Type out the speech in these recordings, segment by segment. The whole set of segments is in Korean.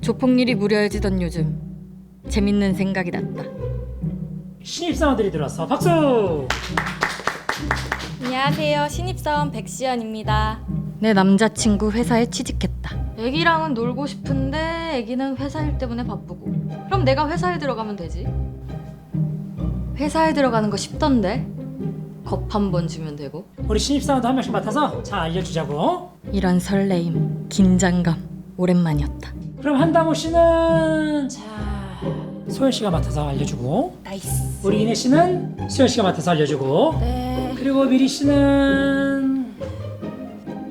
조폭일이 무료해지던 요즘 재밌는 생각이 났다. 신입사원들이 들어왔어. 박수. 안녕하세요. 신입사원 백시연입니다. 내 남자친구 회사에 취직했다. 애기랑은 놀고 싶은데 애기는 회사 일 때문에 바쁘고. 그럼 내가 회사에 들어가면 되지. 회사에 들어가는 거 쉽던데. 겁 한 번 주면 되고. 우리 신입사원도 한 명씩 맡아서 잘 알려주자고. 이런 설레임, 긴장감 오랜만이었다. 그럼 한다모 씨는 자 소연 씨가 맡아서 알려주고. 나이스. 우리 이내 씨는 수연 씨가 맡아서 알려주고. 네. 그리고 미리 씨는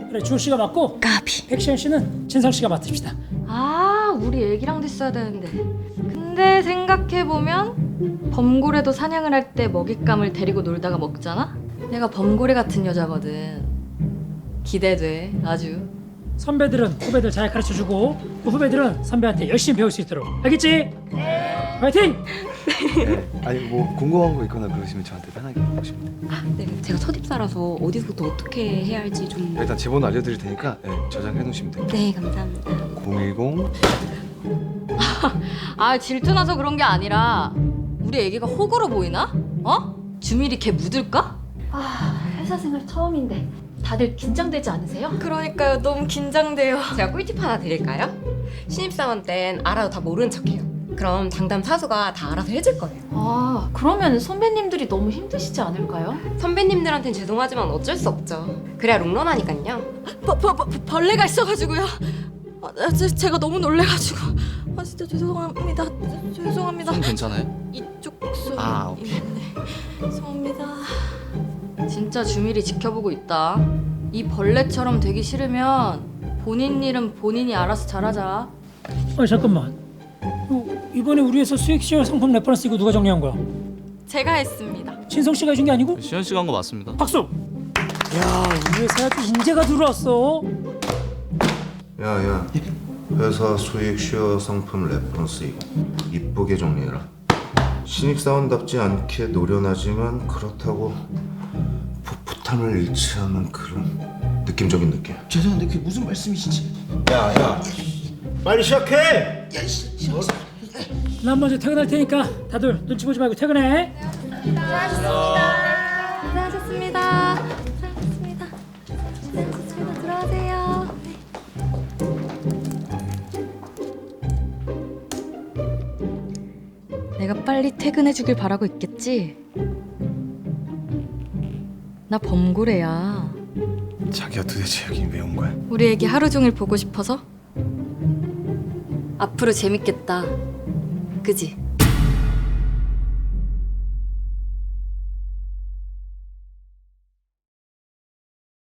그래 주호 씨가 맡고 까비. 백시현 씨는 진성 씨가 맡읍시다. 아, 우리 애기랑도 있어야 되는데. 근데 생각해 보면 범고래도 사냥을 할 때 먹잇감을 데리고 놀다가 먹잖아. 내가 범고래 같은 여자거든. 기대돼, 아주. 선배들은 후배들 잘 가르쳐 주고 그 후배들은 선배한테 열심히 배울 수 있도록 알겠지? 네. 화이팅! 네. 아니 뭐 궁금한 거 있거나 그러시면 저한테 편하게 물어보시면 돼요. 네, 제가 첫 입사라서 어디서부터 어떻게 해야 할지 좀. 일단 제 번호 알려드릴 테니까 네, 저장해 놓으시면 돼요. 네, 감사합니다. 010 아, 질투나서 그런 게 아니라 우리 애기가 호구로 보이나? 어? 주밀이 걔 묻을까? 아, 회사 생활 처음인데 다들 긴장되지 않으세요? 그러니까요, 너무 긴장돼요. 제가 꿀팁 하나 드릴까요? 신입사원 땐 알아도 다 모른 척해요. 그럼 장담 사수가 다 알아서 해줄 거예요. 아, 그러면 선배님들이 너무 힘드시지 않을까요? 선배님들한텐 죄송하지만 어쩔 수 없죠. 그래야 롱런하니까요. 버, 버, 버, 벌레가 있어가지고요. 아, 아, 제, 제가 너무 놀래가지고. 아, 진짜 죄송합니다. 저- 죄송합니다. 손 괜찮아요? 이쪽 손. 아, 오케이. 네. 죄송합니다. 진짜 주밀이 지켜보고 있다. 이 벌레처럼 되기 싫으면 본인 일은 본인이 알아서 잘하자. 아 잠깐만. 어, 이번에 우리 회사 수익 시어 상품 레퍼런스 이거 누가 정리한 거야? 제가 했습니다. 진성 씨가 해준 게 아니고? 시현 씨가 한 거 맞습니다. 박수. 야 우리 회사에 또 인재가 들어왔어. 야야 회사 수익 쉐어 상품 레퍼런스 이거 이쁘게 정리해라 신입사원답지 않게 노련하지만 그렇다고 풋풋함을 잃지 않는 그런 느낌적인 느낌 죄송한데 그게 무슨 말씀이신지. 야 야 빨리 시작해 난 먼저 퇴근할 테니까 다들 눈치 보지 말고 퇴근해. 고생하셨습니다. 고생하셨습니다. 고생하셨습니다. 들어가세요. 내가 빨리 퇴근해 주길 바라고 있겠지? 나 범고래야. 자기가 도대체 여기 왜온 거야? 우리 애기 하루 종일 보고 싶어서? 앞으로 재밌겠다. 그지?